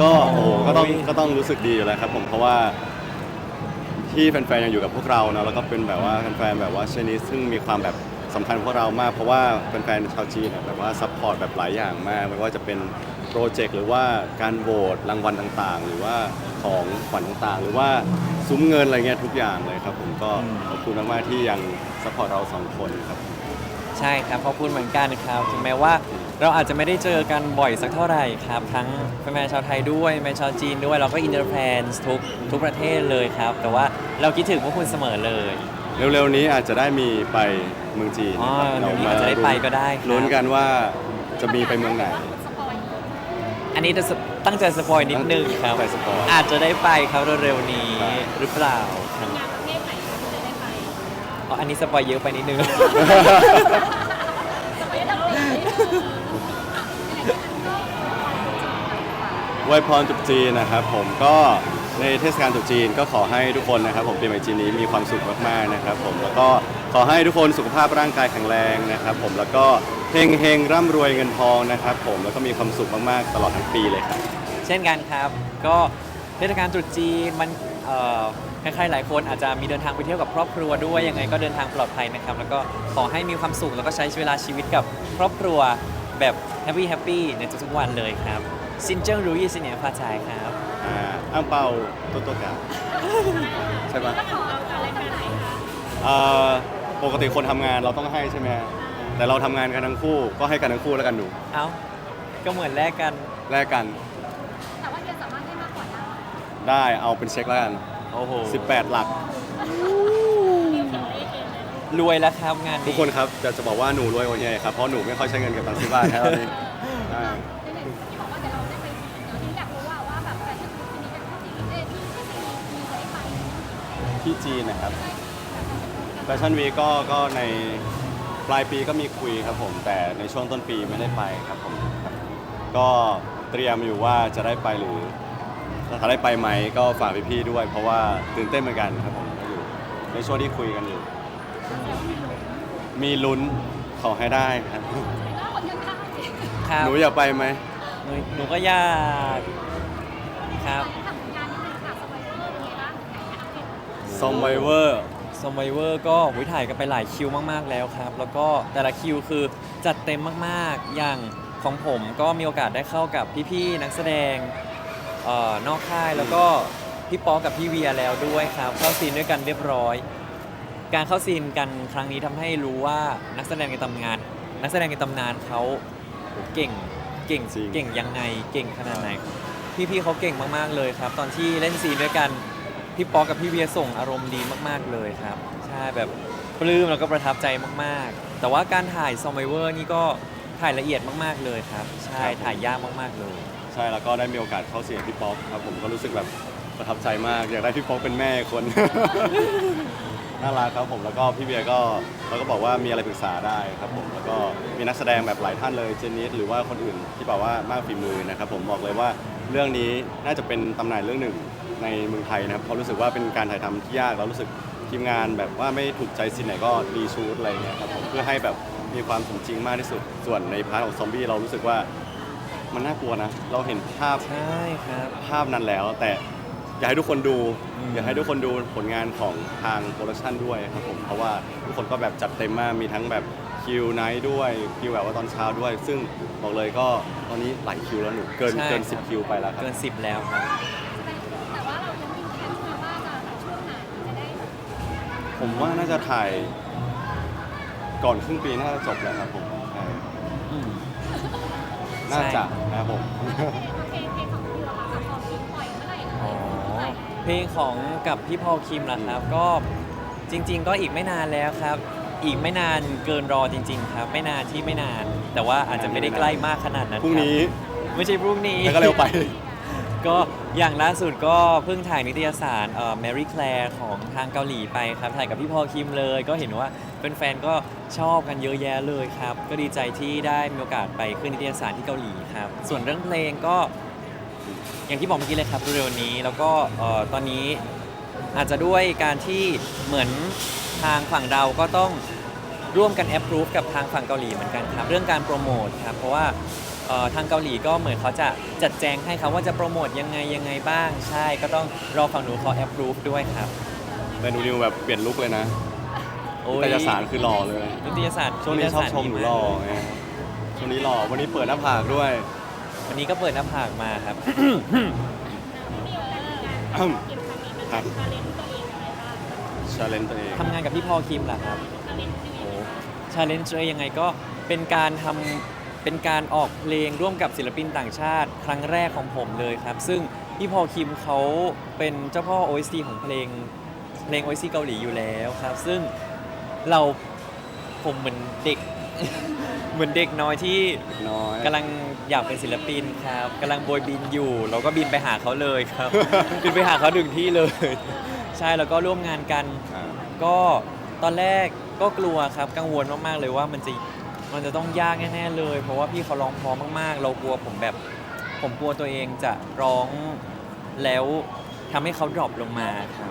ก็โอ้โหก็ต้องก็ต้องรู้สึกดีอยู่แล้วครับผมเพราะว่า ที่แฟนๆยังอยู่กับพวกเราเนอะแล้วก็เป็นแบบว่าแฟนๆแบบว่าชนิดซึ่งมีความแบบสำคัญกับพวกเรามากเพราะว่าแฟนๆชาวจีนเนี่ยแบบว่าซัพพอร์ตแบบหลายอย่างมากไม่ว่าจะเป็นโปรเจกต์หรือว่าการโหวตรางวัลต่างๆ หรือว่าของขวัญต่างๆ หรือว่าซุ้มเงินอะไรเงี้ยทุกอย่างเลยครับผมก็ขอบคุณมากๆที่ยังซัพพอร์ตเราสองคนครับ ใช่ครับขอบคุณเหมือนกันครับถึงแม้ว่าเราอาจจะไม่ได้เจอกันบ่อยสักเท่าไหร่ครับ ทั้งแฟนๆชาวไทยด้วยแฟนชาวจีนด้วยเราก็อินเตอร์แฟนทุกทุกประเทศเลยครับ แต่ว่าเราคิดถึงพวกคุณเสมอเลยเร็วๆนี้อาจจะได้มีไปเมืองจีนอ๋อนะครับเร็วนี้อาจจะได้ไปก็ได้ครับลุ้นกันว่าจะมีไปเมืองไหน อันนี้จะสตั้งใจสปอยนิดนึงครับไปสปอยอาจจะได้ไปครับเร็วๆนี้ครับ หรือเปล่า อ๋ออันนี้สปอยเยอะไปนิดนึงจะไปทำอะไรอวยพรตรุษจีนนะครับผมก็ในเทศกาลตรุษจีนก็ขอให้ทุกคนนะครับ ผมปีใหม่จีนนี้มีความสุขมากๆนะครับผมแล้วก็ขอให้ทุกคนสุขภาพร่างกายแข็งแรงนะครับ ผมแล้วก็เฮงเฮงๆร่ำรวยเงินทองนะครับ ผมแล้วก็มีความสุขมากๆตลอดทั้งปีเลยครับ เช่นกันครับ ก็เทศกาลตรุษจีนมันเอ่อ ใครๆหลายคนอาจจะมีเดินทางไปเที่ยวกับครอบครัวด้วยยังไงก็เดินทางปลอดภัยนะครับ แล้วก็ขอให้มีความสุขแล้วก็ใช้เวลาชีวิตกับครอบครัวแบบแฮปปี้แฮปปี้ในทุกๆวันเลยครับซินเจิ้งรู้ยี่สิเนี่ยพาจายครับอ่าอังเปาโตโตกะใช่ปะขอเอาอะไรไปไหนคะเอ่อปกติคนทำงานเราต้องให้ใช่ไหมฮะแต่เราทำงานกันทั้งคู่ก็ให้กันทั้งคู่แล้วกันหนูเอ้าก็เหมือนแลกกัน แลกกันแต่ว่าเดียสามารถให้มากกว่าได้ได้เอาเป็นเช็คแล้วกัน โอ้โห18 หลักมีเขียนเลขเองเลยรวยแล้วครับงานทุกคนครับจะจะบอกว่าหนูรวยกว่าเฮียครับ เพราะหนูไม่ค่อยใช้เงินเก็บตังค์ที่บ้านครับตอนนี้อ่าในๆที่บอกว่าเดี๋ยวเราได้ไปเดี๋ยวที่อยากรู้ว่าว่าแบบแฟชั่นวีคนี้เป็นที่จีนเอ้ยที่ที่จีนมีจะได้ไปที่จีนนะครับแฟชั่นวีก็ก็ในปลายปีก็มีคุยครับผม แต่ในช่วงต้นปีไม่ได้ไปครับผมครับก็เตรียมอยู่ว่าจะได้ไปหรือ ถ้าได้ไปไหมก็ฝากพี่ๆด้วย เพราะว่าตื่นเต้นเหมือนกันครับผมก็อยู่ในช่วงที่คุยกันอยู่ มีลุ้นขอให้ได้ครับแล้วคนยังข้างครับหนูอยากไปไหมหนูหนูก็อยากครับทำงานนิดนึงค่ะสบายเวอร์เป็นไงบ้างไหนอัปเดตซอมไวเวอร์ซอมไวเวอร์ก็วิถ่ายกันไปหลายคิวมากๆแล้วครับ แล้วก็แต่ละคิวคือจัดเต็มมากๆ อย่างของผมก็มีโอกาสได้เข้ากับพี่ๆนักแสดง เอ่อนอกค่ายแล้วก็พี่ป๊อกกับพี่เวียแล้วด้วยครับ เข้าซีนด้วยกันเรียบร้อย การเข้าซีนกันครั้งนี้ทำให้รู้ว่านักแสดงในตำนาน นักแสดงในตำนานเขาเก่งเก่งจริง เก่งยังไงเก่งขนาดไหน พี่ๆเขาเก่งมากๆเลยครับ ตอนที่เล่นซีนด้วยกันพี่ป๊อกกับพี่เวียส่งอารมณ์ดีมากๆเลยครับใช่แบบปลื้มแล้วก็ประทับใจมากๆ แต่ว่าการถ่ายซอมไ v เวอร์นี่ก็ถ่ายละเอียดมากๆเลยครับ ใช่ถ่ายยากมากๆเลย ใช่แล้วก็ได้มีโอกาสเข้าเสียงพี่ป๊อกครับผมก็รู้สึกแบบประทับใจมาก อยากได้พี่ป๊อกเป็นแม่คน น่ารักครับผมแล้วก็พี่เบียร์ก็เขาก็บอกว่ามีอะไรปรึกษาได้ครับผมแล้วก็มีนักแสดงแบบหลายท่านเลยเจนนิสหรือว่าคนอื่นที่บอกว่ามากฝีมือนะครับผมบอกเลยว่าเรื่องนี้น่าจะเป็นตำนานเรื่องหนึ่งในเมืองไทยนะครับเพราะรู้สึกว่าเป็นการถ่ายทำที่ยากแล้วรู้สึกทีมงานแบบว่าไม่ถูกใจซีนไหนก็รีชูดอะไรเงี้ยครับผมเพื่อให้แบบมีความสมจริงมากที่สุดส่วนในพาร์ทของซอมบี้เรารู้สึกว่า มันน่ากลัวนะ เราเห็นภาพใช่ครับ ภาพนั้นแล้ว แต่อยากให้ทุกคนดู อืม อยากให้ทุกคนดูผลงานของทางโปรดักชันด้วยครับผม เพราะว่าทุกคนก็แบบจัดเต็มมาก มีทั้งแบบคิวไนท์ด้วยคิวแบบว่าตอนเช้าด้วย ซึ่งบอกเลยก็ตอนนี้หลายคิวแล้วหนูเกินใช่เกิน ครับ 10 คิวไปแล้วครับ เกิน10แล้วครับ แต่ว่าเรายังไม่มีแผนมาว่าจะช่วงไหนจะได้แบบผมว่าน่าจะถ่ายก่อนครึ่งปีน่าจะจบแล้วครับผมใช่อืม น่าจะนะครับผมโอเคเพลงเพลงของพี่เราค่ะพอพี่ปล่อยเมื่อไหร่นะอ๋อเมื่อไหร่เพลงของกับพี่พอลคิมล่ะครับ ก็จริง ๆ ก็อีกไม่นานแล้วครับ อีกไม่นานเกินรอจริง ๆ ครับ ไม่นานที่ไม่นาน แต่ว่าอาจจะไม่ได้ใกล้มากขนาดนั้นพรุ่งนี้ครับไม่ใช่พรุ่งนี้ แล้วก็เร็วไป ก็อย่างล่าสุดก็เพิ่งถ่ายนิตยสารเอ่อ Mary Claire ของทางเกาหลีไปครับ ถ่ายกับพี่พอลคิมเลย ก็เห็นว่า แฟนๆก็ชอบกันเยอะแยะเลยครับ ก็ดีใจที่ได้มีโอกาสไปขึ้นนิตยสารที่เกาหลีครับ ส่วนเรื่องเพลงก็ อย่างที่บอกเมื่อกี้เลยครับเร็วๆนี้แล้วก็เอ่อตอนนี้อาจจะด้วยการที่เหมือนทางฝั่งเราก็ต้องร่วมกันแอปพรูฟกับทางฝั่งเกาหลีเหมือนกันครับ เรื่องการโปรโมทครับเพราะว่าเอ่อทางเกาหลีก็เหมือนเขาจะจัดแจงให้ครับว่าจะโปรโมทยังไงยังไงบ้างใช่ ก็ต้องรอฝั่งหนูเขาแอปรูฟด้วยครับ แต่หนูนิวแบบเปลี่ยนลุคเลยนะ โอ้ย แต่จะสารคือหล่อเลย นิตยสารช่วงนี้ชอบชมหนูหล่อไงช่วงนี้หล่อวันนี้เปิดหน้าผากด้วย วันนี้ก็เปิดหน้าผากมาครับ ครับชาเลนตัวเองทำงานกับพี่พอลคิมเหรอครับโอ้ชาเลนจ์ยังไงก็เป็นการทำเป็นการออกเพลงร่วมกับศิลปินต่างชาติ ครั้งแรกของผมเลยครับ ซึ่งพี่พอลคิมเขาเป็นเจ้าพ่อ OST ของเพลงเพลง OST เกาหลีอยู่แล้วครับ ซึ่ง เราผมเหมือนเด็ก เหมือนเด็กน้อยที่น้อย กำลังอยากเป็นศิลปินครับกำลังโบยบินอยู่ เราก็บินไปหาเขาเลยครับ บินไปหาเขาถึงที่เลย ใช่แล้วก็ร่วมงานกัน อ่า ก็ตอนแรกก็กลัวครับกังวลมากๆเลยว่ามันจะมันจะต้องยากแน่ๆเลย เพราะว่าพี่เขาร้องเพร้อมมากๆ เรากลัวผมแบบ ผมกลัวตัวเองจะร้องแล้วทำให้เขาดรอปลงมาครับ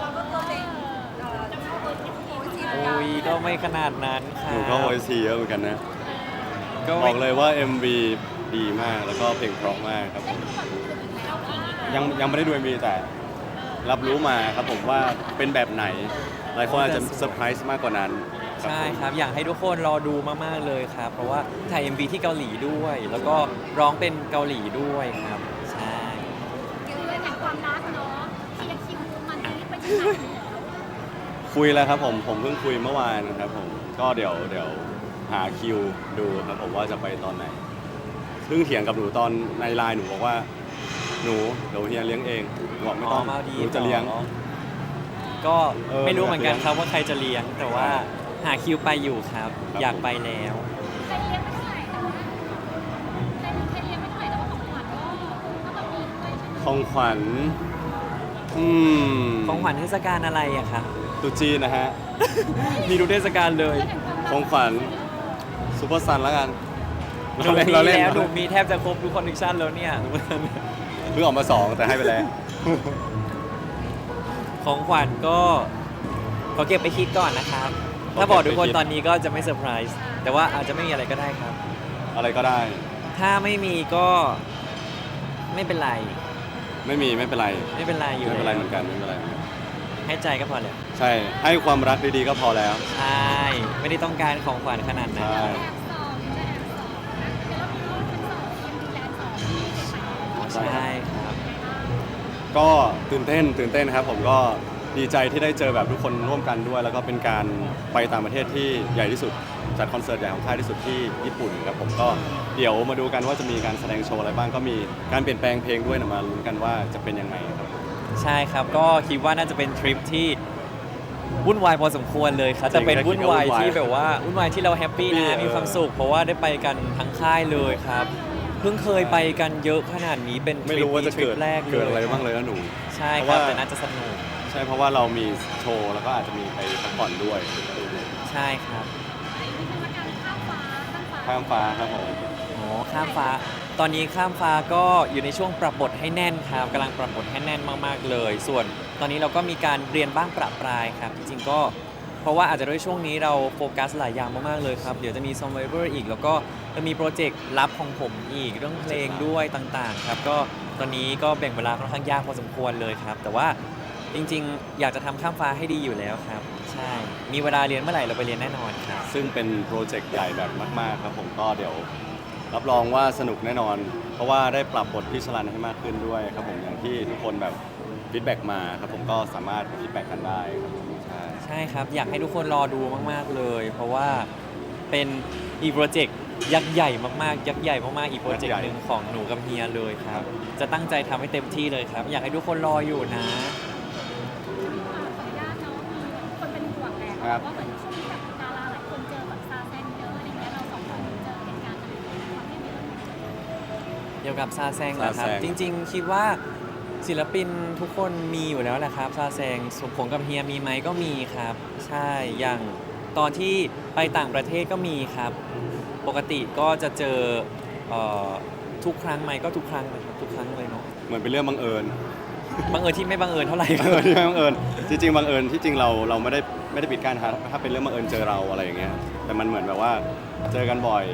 เราก็ตัวเองจะเข้าเบอร์ที่ โอ้ยทีมโอ้ยก็ไม่ขนาดนั้นคหรับนูก็โอซีเยอะเหมือนกันนะ ก็บไม่อกเลยว่า MV ดีมากแล้วก็เพลงเพราะมากครับผมยังยังไม่ได้ดู MV แต่รับรู้มาครับผมว่าเป็นแบบไหน หลายคนอาจจะเซอร์ไพรส์มากกว่านั้นใช่ครับอยากให้ทุกคนรอดูมากๆเลยครับ เพราะว่าถ่าย MV ที่เกาหลีด้วย แล้วก็ร้องเป็นเกาหลีด้วยครับ ใช่ เกี่ยวกับแห่งความรักเนาะเคลียร์คิวมันนี้ไปที่ไหน คุยแล้วครับผมผมเพิ่งคุยเมื่อวานครับผมก็เดี๋ยวเดี๋ยวหาคิวดูครับผมว่าจะไปตอนไหนเพิ่งเถียงกับหนูตอนในไลน์หนูบอกว่า หนูเดี๋ยวเฮียเลี้ยงเองหนูบอกไม่ต้องมาดี หนูจะเลี้ยง ก็เออไม่รู้เหมือนกันอยากเลี้ยงครับว่าใครจะเลี้ยง แต่ว่าหาคิวไปอยู่ครับ ครับ อยากไปแล้ว ใครเลี้ยงไม่เท่าไหร่แต่ว่าใครใครเลี้ยงไม่เท่าไหร่แต่ว่าของขวัญก็ก็ต้องมีด้วยใช่ไหมของขวัญอืมของขวัญเทศกาลอะไรอะครับ ตรุษจีนนะฮะ มีทุกเทศกาลเลย ของขวัญซูเปอร์ซันแล้วกันหนูเราเล่นมีเราเล่นแล้วหนูมีแทบจะครบทุกคอนดิชันแล้วเนี่ย เพิ่งออกมาสองแต่ให้ไปแล้ว ของขวัญก็ขอเก็บไปคิดก่อนนะครับ ถ้าบอกทุกคนตอนนี้ก็จะไม่เซอร์ไพรส์แต่ว่าอาจจะไม่มีอะไรก็ได้ครับ อะไรก็ได้ ถ้าไม่มีก็ไม่เป็นไร ไม่มีไม่เป็นไร ไม่เป็นไรอยู่ไม่เป็นไรแล้วเหมือนกันไม่เป็นไร ให้ใจก็พอแล้วใช่ ให้ความรักดีๆก็พอแล้ว ใช่ไม่ได้ต้องการของขวัญขนาดนั้น ใช่แอบสองจะแอบสองนะเดี๋ยวเรามีรูปเป็นสองทีมดีแลนด์สองที่เป็นไปใช่ครับ ก็ตื่นเต้นตื่นเต้นครับ ผมก็ดีใจที่ได้เจอแบบทุกคนร่วมกันด้วย แล้วก็เป็นการไปต่างประเทศที่ใหญ่ที่สุดจัดคอนเสิร์ตใหญ่ของค่ายที่สุดที่ญี่ปุ่นครับผมก็เดี๋ยวมาดูกันว่าจะมีการแสดงโชว์อะไรบ้างก็มีการเปลี่ยนแปลงเพลงด้วยนะมาลุ้นกันว่าจะเป็นยังไงครับ ใช่ครับ ก็คิดว่าน่าจะเป็นทริปที่วุ่นวายพอสมควรเลยครับจริแต่งเป็นก็คิดวุ่นวายว่าวุ่นวายที่แบบว่าวุ่นวายที่เราแฮปปี้เอนะอมีความสุขเพราะว่าได้ไปกันทั้งค่ายเลยครับ เพิ่งเคยไปกันเยอะขนาดนี้เป็นทไม่ริปรู้ว่านี้จะทริเกิปดแรกเลยเกิดอะไรบ้างเลยนะหนู ใช่เพคราะรับว่า แต่น่าจะสนุกใช่เพราะว่าเรามีโชว์แล้วก็อาจจะมีไปพักผ่อนด้วยใช่ครับมีเทศกาลข้ามฟ้าข้ามฟ้าข้ามฟ้าครับผมโอ้ข้ามฟ้า ตอนนี้ข้ามฟ้าก็อยู่ในช่วงปรับบทให้แน่นครับกำลังปรับบทให้แน่นมากๆเลย ส่วนตอนนี้เราก็มีการเรียนบ้างประปรายครับจริงๆก็เพราะว่าอาจจะด้วยช่วงนี้เราโฟกัสหลายอย่างมากๆเลยครับ เดี๋ยวจะมี s u r v i v o r อีก แล้วก็จะมีโปรเจกต์ลับของผมอีกเรื่องเพลงด้วยต่างๆครับก็ตอนนี้ก็แบ่งเวลาค่อนข้างยากพอสมควรเลยครับ แต่ว่าจริงๆ อยากจะทำข้ามฟ้าให้ดีอยู่แล้วครับ ใช่ มีเวลาเรียนเมื่อไหร่เราไปเรียนแน่นอนครับ ซึ่งเป็นโปรเจกต์ใหญ่แบบมาก ๆ ครับผมก็เดี๋ยว รับรองว่าสนุกแน่นอน เพราะว่าได้ปรับบทพี่ชลันให้มากขึ้นด้วยครับผมอย่างที่ทุกคนแบบฟีดแบ็กมาครับผมก็สามารถฟีดแบ็กกันได้ครับผมใช่ใช่ครับ อยากให้ทุกคนรอดูมาก ๆ เลย เพราะว่าเป็นอีกโปรเจกต์ยักษ์ใหญ่มากๆ ยักษ์ใหญ่มากๆ อีกโปรเจกต์หนึ่งของหนูกับเฮียเลยครับ จะตั้งใจทำให้เต็มที่เลยครับ อยากให้ทุกคนรออยู่นะ ขออนุญาตเนาะมีคนเป็นห่วงแหละว่าเหมือนช่วง กี่ยวกับซาแซงนะครับ ซาแซง จริง ๆ คิดว่าศิลปินทุกคนมีอยู่แล้วแหละครับซาแซงส่วนผมกับเฮียมีไหมก็มีครับ ใช่อย่างตอนที่ไปต่างประเทศก็มีครับ ปกติก็จะเจอเอ่อทุกครั้งไหมก็ทุกครั้งนะครับทุกครั้งเลยเนาะเหมือนเป็นเรื่องบังเอิญ บังเอิญที่ไม่บังเอิญเท่าไหร่บังเอิญที่ไม่บังเอิญจริงๆบังเอิญที่จริงเราเราไม่ได้ไม่ได้ปิดกั้นครับถ้าเป็นเรื่องบังเอิญเจอเราอะไรอย่างเงี้ยแต่มันเหมือนแบบว่าเจอกันบ่อย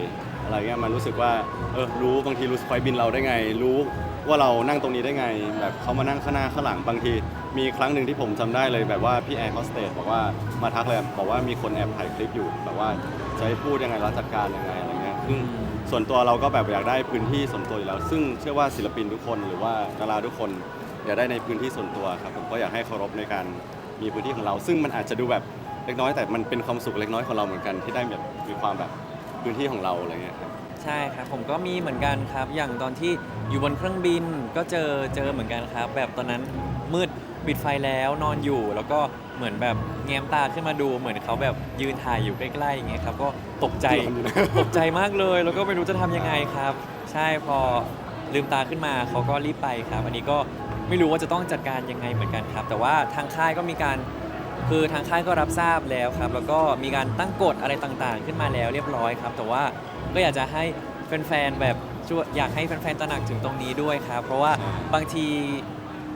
อะไรเงี้ยมันรู้สึกว่าเออรู้บางทีรู้ไฟล์บินเราได้ไง รู้ว่าเรานั่งตรงนี้ได้ไง แบบเขามานั่งข้างหน้าข้างหลังบางที มีครั้งหนึ่งที่ผมจำได้เลยแบบว่าพี่แอร์โฮสเตสบอกว่ามาทักเลยบอกว่ามีคนแอบถ่ายคลิปอยู่แบบว่าจะให้พูดยังไงแล้วจัดการยังไงอะไรเงี้ยซึ่งส่วนตัวเราก็แบบอยากได้พื้นที่ส่วนตัวอยู่แล้ว ซึ่งเชื่อว่าศิลปินทุกคนหรือว่าดาราทุกคนอยากได้ในพื้นที่ส่วนตัวครับผมก็อยากให้เคารพในการมีพื้นที่ของเรา ซึ่งมันอาจจะดูแบบเล็กน้อยแต่มันเป็นความสุขเล็กน้อยของเราเหมือนกันที่ได้แบบมีความแบบ พื้นที่ของเราอะไรเงี้ยครับใช่ครับผมก็มีเหมือนกันครับ อย่างตอนที่อยู่บนเครื่องบินก็เจอเจอเหมือนกันครับ แบบตอนนั้นมืดปิดไฟแล้วนอนอยู่ แล้วก็เหมือนแบบแง้มตาขึ้นมาดู เหมือนเขาแบบยืนถ่ายอยู่ใกล้ๆอย่างเงี้ยครับก็ตกใจตกใจมากเลย แล้วก็ไม่รู้จะทำยังไงครับ ใช่พอลืมตาขึ้นมาเขาก็รีบไปครับ อันนี้ก็ไม่รู้ว่าจะต้องจัดการยังไงเหมือนกันครับ แต่ว่าทางค่ายก็มีการ คือทางค่ายก็รับทราบแล้วครับ แล้วก็มีการตั้งกฎอะไรต่างๆ ขึ้นมาแล้วเรียบร้อยครับ แต่ว่าก็อยากจะให้แฟนๆแบบช่วยอยากให้แฟนๆตระหนักถึงตรงนี้ด้วยครับ เพราะว่าบางที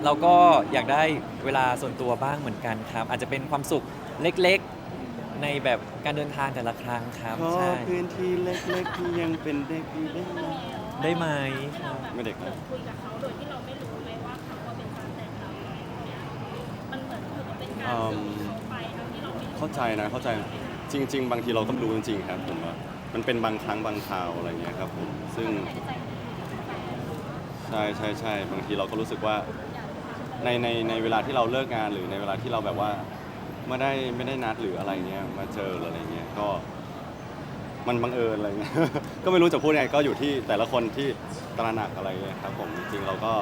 เราก็อยากได้เวลาส่วนตัวบ้างเหมือนกันครับ อาจจะเป็นความสุขเล็กๆในแบบการเดินทางแต่ละครั้งครับขอใช่พื้นที่เล็กๆที่ยังเป็นเด็กอยู่ได้ไหมได้ไหมให้เราแบบไม่เด็กนะคุยกับเขาโดยที่ ถือว่าเข้าไม่รู้เข้าใจนะเข้าใจจริง ๆ บางทีเราก็ไม่รู้จริงๆครับผมว่ามันเป็นบางครั้งบางคราวอะไรเงี้ยครับผมซึ่งใช่ใช่ใช่บางทีเราก็รู้สึกว่าในในในเวลาที่เราเลิกงานหรือในเวลาที่เราแบบว่าไม่ได้ไม่ได้นัดหรืออะไรเงี้ยมาเจอหรืออะไรเงี้ยก็ มันบังเอิญอะไรเงี้ย ก็ไม่รู้จะพูดยังไงก็อยู่ที่แต่ละคนที่ตระหนักอะไรเงี้ยครับผมจริงๆเราก็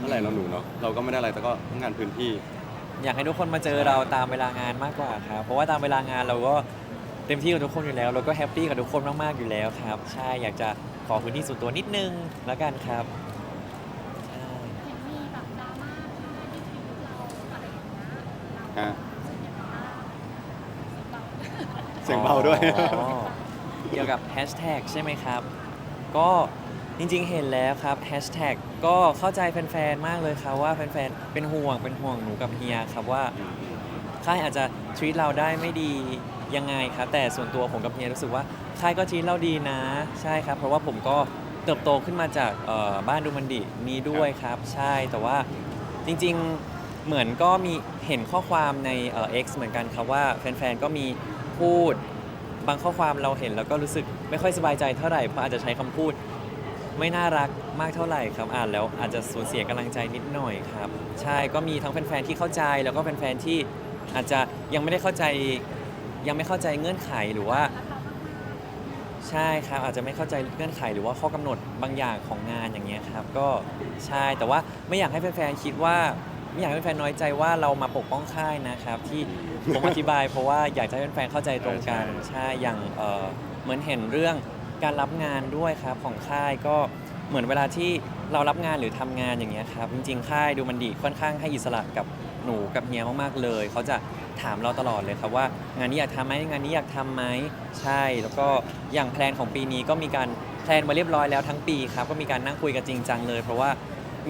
นั่นแหละเราหนูเนาะเราก็ไม่ได้อะไรแต่ก็งารพื้นที่ อยากให้ทุกคนมาเจอเราตามเวลางานมากกว่าครับ เพราะว่าตามเวลางานเราก็เต็มที่กับทุกคนอยู่แล้ว เราก็แฮปปี้กับทุกคนมาก ๆ อยู่แล้วครับ ใช่ อยากจะขอพื้นที่ส่วนตัวนิดนึงแล้วกันครับ ใช่ เห็นมีแบบดราม่าที่ชีวิตเราอะไรอย่างเงี้ยเราฮะเสียงเบาเสียงเบาด้วย อ๋อ เกี่ยวกับแฮชแท็กใช่ไหมครับ ก็ จริงๆ เห็นแล้วครับแฮชแท็กก็เข้าใจแฟนๆ มากเลยครับว่าแฟนๆ เป็นห่วงเป็นห่วงหนูกับเฮียครับว่าค่ายอาจจะ treat เราได้ไม่ดียังไงครับแต่ส่วนตัวผมกับเฮียรู้สึกว่าค่ายก็ treat เราดีนะ ใช่ครับ เพราะว่าผมก็เติบโตขึ้นมาจากเอ่อบ้านดูมันดินี้ด้วยครับ ใช่แต่ว่าจริงๆเหมือนก็มีเห็นข้อความในเอ่อ X เหมือนกันครับว่าแฟนๆ ก็มีพูดบางข้อความเราเห็นแล้วก็รู้สึกไม่ค่อยสบายใจเท่าไหร่เพราะอาจจะใช้คำพูด ไม่น่ารักมากเท่าไหร่ครับอ่านแล้วอาจจะสูญเสียกำลังใจนิดหน่อยครับ ใช่ก็มีทั้งแฟนๆที่เข้าใจแล้วก็แฟนๆที่อาจจะยังไม่ได้เข้าใจ ยังไม่เข้าใจเงื่อนไขหรือว่า ใช่ครับอาจจะไม่เข้าใจเงื่อนไขหรือว่าข้อกำหนดบางอย่างของงานอย่างเงี้ยครับ ก็ใช่แต่ว่าไม่อยากให้แฟนๆคิดว่าไม่อยากให้แฟนๆน้อยใจว่าเรามาปกป้องค่ายนะครับที่ผมอธิบายเพราะว่าอยากจะให้แฟนๆเข้าใจตรงกันใช่อย่างเหมือนเห็นเรื่อง การรับงานด้วยครับของค่ายก็เหมือนเวลาที่เรารับงานหรือทำงานอย่างเงี้ยครับจริงๆ ค่ายดูมันดีค่อนข้างให้อิสระกับหนูกับเฮียมากๆเลย เขาจะถามเราตลอดเลยครับว่างานนี้อยากทำไหมงานนี้อยากทำไหมใช่ แล้วก็อย่างแพลนของปีนี้ก็มีการแพลนมาเรียบร้อยแล้วทั้งปีครับก็มีการนั่งคุยกันจริงจังเลย เพราะว่า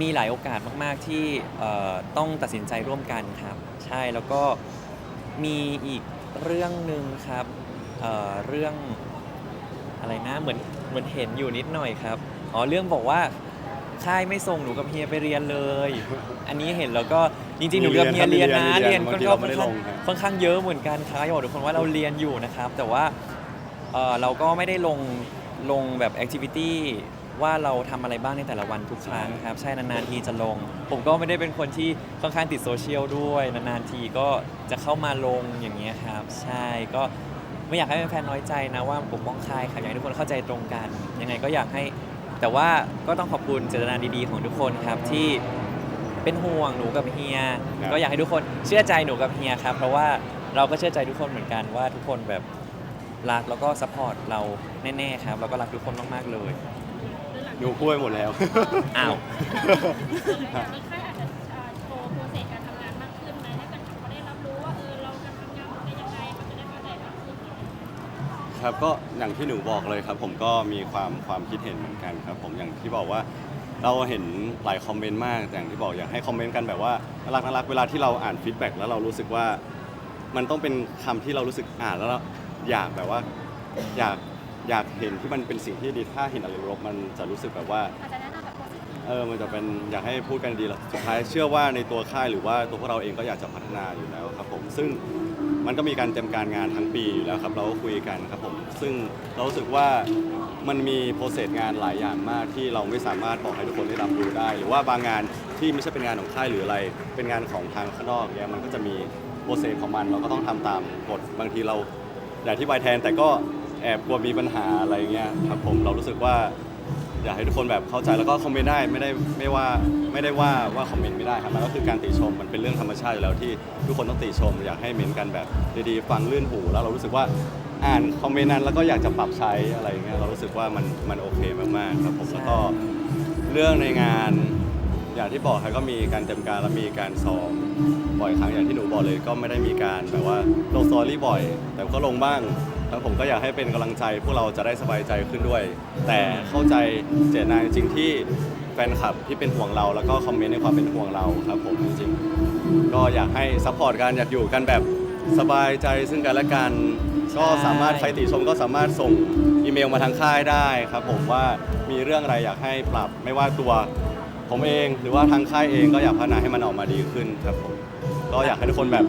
มีหลายโอกาสมากๆที่เอ่อต้องตัดสินใจร่วมกันครับ ใช่แล้วก็มีอีกเรื่องหนึ่งครับเอ่อเรื่อง อะไรนะเหมือนเหมือนเห็นอยู่นิดหน่อยครับอ๋อเรื่องบอกว่าค่ายไม่ส่งหนูกับเฮียไปเรียนเลย อันนี้เห็นแล้วก็จริงๆหนูกับเฮียมีเรีเรียยนนนะมีเรีเรียยนนค่อนบางทีข้างเราไม่ได้ลงครับค่อนข้างเยอะเหมือนกันครับอยากบอกทุกคนว่าเราเรียนอยู่นะครับ แต่ว่าเอ่อเราก็ไม่ได้ลงลงแบบแอคทิวิตี้ว่าเราทำอะไรบ้างในแต่ละวันทุกครั้งครับ ใช่นานๆทีจะลง ผมก็ไม่ได้เป็นคนที่ค่อนข้างติดโซเชียลด้วย นานๆทีก็จะเข้ามาลงอย่างเงี้ยครับ ใช่ก็ ไม่อยากให้แฟนๆน้อยใจนะว่าปกป้องค่ายครับอยากให้ทุกคนเข้าใจตรงกัน ยังไงก็อยากให้ แต่ว่าก็ต้องขอบคุณเจตนาดีๆของทุกคนครับที่เป็นห่วงหนูกับเฮีย ครับ ก็อยากให้ทุกคนเชื่อใจหนูกับเฮียครับ เพราะว่าเราก็เชื่อใจทุกคนเหมือนกันว่าทุกคนแบบรักแล้วก็ซัพพอร์ตเราแน่ๆครับแล้วก็รักทุกคนมากๆเลย หนูพูดไปหมดแล้ว อ้าวมีค่ายอ ครับก็อย่างที่หนูบอกเลยครับ ผมก็มีความความคิดเห็นเหมือนกันครับ ผมอย่างที่บอกว่าเราเห็นหลายคอมเมนต์มากแต่อย่างที่บอกอยากให้คอมเมนต์กันแบบว่าน่ารักน่ารักเวลาที่เราอ่านฟีดแบ็กแล้วเรารู้สึกว่า มันต้องเป็นคำที่เรารู้สึกอ่านแล้วเราอยากแบบว่าอยากอยากเห็นที่มันเป็นสิ่งที่ดีถ้าเห็นอะไรลบมันจะรู้สึกแบบว่า เออมันจะเป็นอยากให้พูดกันดีแล้วสุดท้ายเชื่อว่าในตัวค่ายหรือว่าตัวพวกเราเองก็อยากจะพัฒนาอยู่แล้วครับผมซึ่งมันก็มีการเตรียมการงานทั้งปีอยู่แล้วครับเราก็คุยกันครับผมซึ่งเรารู้สึกว่ามันมีโปรเซสงานหลายอย่างมากที่เราไม่สามารถบอกให้ทุกคนได้รับรู้ได้ หรือว่าบางงานที่ไม่ใช่เป็นงานของค่ายหรืออะไร เป็นงานของทางข้างนอกเนี่ยมันก็จะมีโปรเซสของมันเราก็ต้องทำตามกฎบางทีเราอยากที่บายแทนแต่ก็แอบกลัวมีปัญหาอะไรเงี้ยครับผมเรารู้สึกว่า อยากให้ทุกคนแบบเข้าใจแล้วก็คอมเมนต์ได้ไม่ได้ไม่ว่าไม่ได้ว่าว่าคอมเมนต์ไม่ได้ครับมันก็คือการติชมมันเป็นเรื่องธรรมชาติอยู่แล้วที่ทุกคนต้องติชม อยากให้เมนต์กันแบบดีๆฟังลื่นหูแล้วเรารู้สึกว่าอ่านคอมเมนต์นั้นแล้วก็อยากจะปรับใช้อะไรอย่างเงี้ยเรารู้สึกว่ามันมันโอเคมากๆครับผมแล้วก็เรื่องในงาน อย่างที่บอกครับก็มีการเตรียมการและมีการซ้อมบ่อยครั้งอย่างที่หนูบอกเลยก็ไม่ได้มีการแบบว่าลงสตอรี่บ่อย แต่ก็ลงบ้าง แล้วผมก็อยากให้เป็นกำลังใจพวกเราจะได้สบายใจขึ้นด้วย แต่เข้าใจเจตนาจริงที่แฟนคลับที่เป็นห่วงเรา แล้วก็คอมเมนต์ในความเป็นห่วงเราครับผมจริงๆก็อยากให้ซัพพอร์ตกันอยากอยู่กันแบบสบายใจซึ่งกันและกันก็สามารถใครติชมก็สามารถส่งอีเมลมาทางค่ายได้ครับ ผมว่ามีเรื่องอะไรอยากให้ปรับไม่ว่าตัวผมเองหรือว่าทางค่ายเองก็อยากพัฒนาให้มันออกมาดีขึ้นครับผม ก็อยากให้ทุกคนแบบ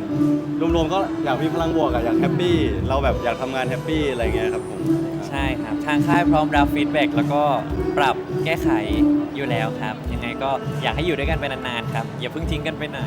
รวมๆก็อยากมีพลังบวกอะอยากแฮปปี้เราแบบอยากทำงานแฮปปี้อะไรเงี้ยครับผมใช่ครับ ทางค่ายพร้อมรับฟีดแบ็กแล้วก็ปรับแก้ไขอยู่แล้วครับ ยังไงก็อยากให้อยู่ด้วยกันไปนานๆครับ อย่าเพิ่งทิ้งกันไปไหน